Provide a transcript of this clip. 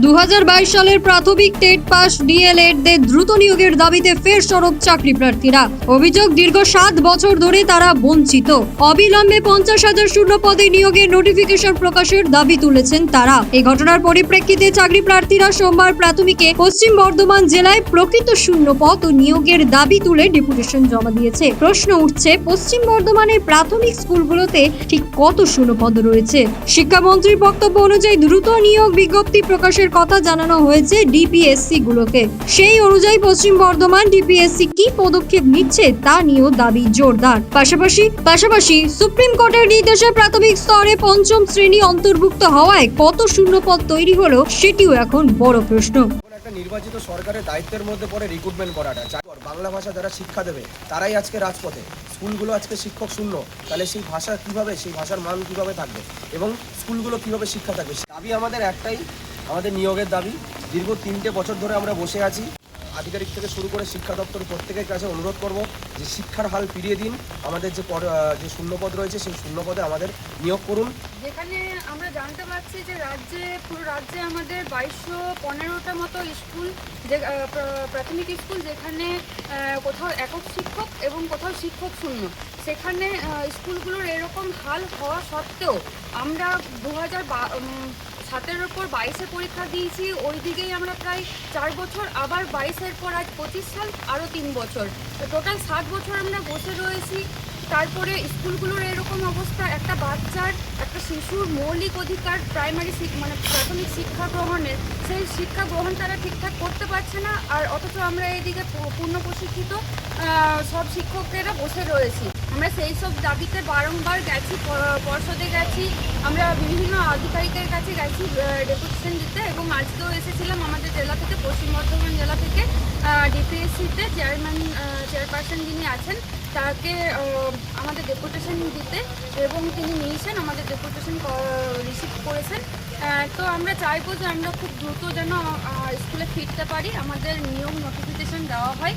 দু হাজার বাইশ সালের প্রাথমিক টেট পাস ডিএলএডদের দ্রুত নিয়োগের দাবিতে ফের সরব চাকরি প্রার্থীরা। অভিযোগ, দীর্ঘ সাত বছর ধরে তারা বঞ্চিত। অবিলম্বে পঞ্চাশ হাজার শূন্য পদে নিয়োগের নোটিফিকেশন প্রকাশের দাবি তুলেছেন তারা। এই ঘটনার পরিপ্রেক্ষিতে চাকরি প্রার্থীরা সোমবার প্রাথমিকে পশ্চিম বর্ধমান জেলায় প্রকৃত শূন্য পদ ও নিয়োগের দাবি তুলে ডেপুটেশন জমা দিয়েছে। প্রশ্ন উঠছে, পশ্চিম বর্ধমানের প্রাথমিক স্কুলগুলোতে ঠিক কত শূন্য পদ রয়েছে? শিক্ষামন্ত্রীর বক্তব্য অনুযায়ী দ্রুত নিয়োগ বিজ্ঞপ্তি প্রকাশের কথা জানানো হয়েছে ডিপিএসসি গুলোকে সেই অনুযায়ী পশ্চিম বর্ধমান ডিপিএসসি কি পদক্ষেপ নিচ্ছে তা নিয়েও দাবি জোরদার। পাশাপাশি পাশাপাশি সুপ্রিম কোর্টের নির্দেশে প্রাথমিক স্তরে পঞ্চম শ্রেণি অন্তর্ভুক্ত হওয়ায় কত শূন্য পদ তৈরি হলো সেটিও এখন বড় প্রশ্ন। নির্বাচিত সরকারের দায়িত্বের মধ্যে পড়ে রিক্রুটমেন্ট করাটা। চাকর বাংলা ভাষা যারা শিক্ষা দেবে, তারাই আজকে রাজপথে। স্কুলগুলো আজকে শিক্ষক শূন্য। তাহলে সেই ভাষা কীভাবে, সেই ভাষার মান কীভাবে থাকবে? এবং স্কুলগুলো কীভাবে শিক্ষা থাকবে? দাবি আমাদের একটাই আমাদের নিয়োগের দাবি, দীর্ঘ তিনটে বছর ধরে আমরা বসে আছি। আধিকারিক থেকে শুরু করে শিক্ষা দপ্তর প্রত্যেকের কাছে অনুরোধ করব যে শিক্ষার হাল ফিরিয়ে দিন। আমাদের যে যে শূন্যপদ রয়েছে, সেই শূন্যপদে আমাদের নিয়োগ করুন। যেখানে আমরা জানতে পারছি যে রাজ্যে, পুরো রাজ্যে আমাদের বাইশশো পনেরোটা মতো স্কুল, যে প্রাথমিক স্কুল, যেখানে কোথাও একক শিক্ষক এবং কোথাও শিক্ষক শূন্য। সেখানে স্কুলগুলোর এরকম হাল হওয়া সত্ত্বেও আমরা দু হাজার সাতের ওপর বাইশে পরীক্ষা দিয়েছি। ওই দিকেই আমরা প্রায় চার বছর, আবার বাইশের পর আজ পঁচিশ সাল, আরও তিন বছর। তো টোটাল সাত বছর আমরা বসে রয়েছি। তারপরে স্কুলগুলোর এরকম অবস্থা, একটা বাচ্চার, একটা শিশুর মৌলিক অধিকার, প্রাইমারি মানে প্রাথমিক শিক্ষা গ্রহণের, সেই শিক্ষা গ্রহণ তারা ঠিকঠাক করতে পারছে না। আর অথচ আমরা এইদিকে পূর্ণ প্রশিক্ষিত সব শিক্ষকেরা বসে রয়েছি। আমরা সেই সব দাবিতে বারংবার গেছি পর্ষদে গেছি, আমরা বিভিন্ন আধিকারিকের কাছে গেছি ডেপুটেশন দিতে এবং আজকেও এসেছিলাম আমাদের জেলা থেকে, পশ্চিম বর্ধমান জেলা থেকে ডিপিএসসিতে চেয়ারম্যান চেয়ারপারসন যিনি আছেন, তাকে আমাদের ডেপুটেশন দিতে এবং তিনি নিয়েছেন, আমাদের ডেপুটেশন রিসিভ করেছেন। তো আমরা চাইব যে আমরা খুব দ্রুত যেন স্কুলে ফিরতে পারি, আমাদের নিয়ম, নোটিফিকেশন দেওয়া হয়।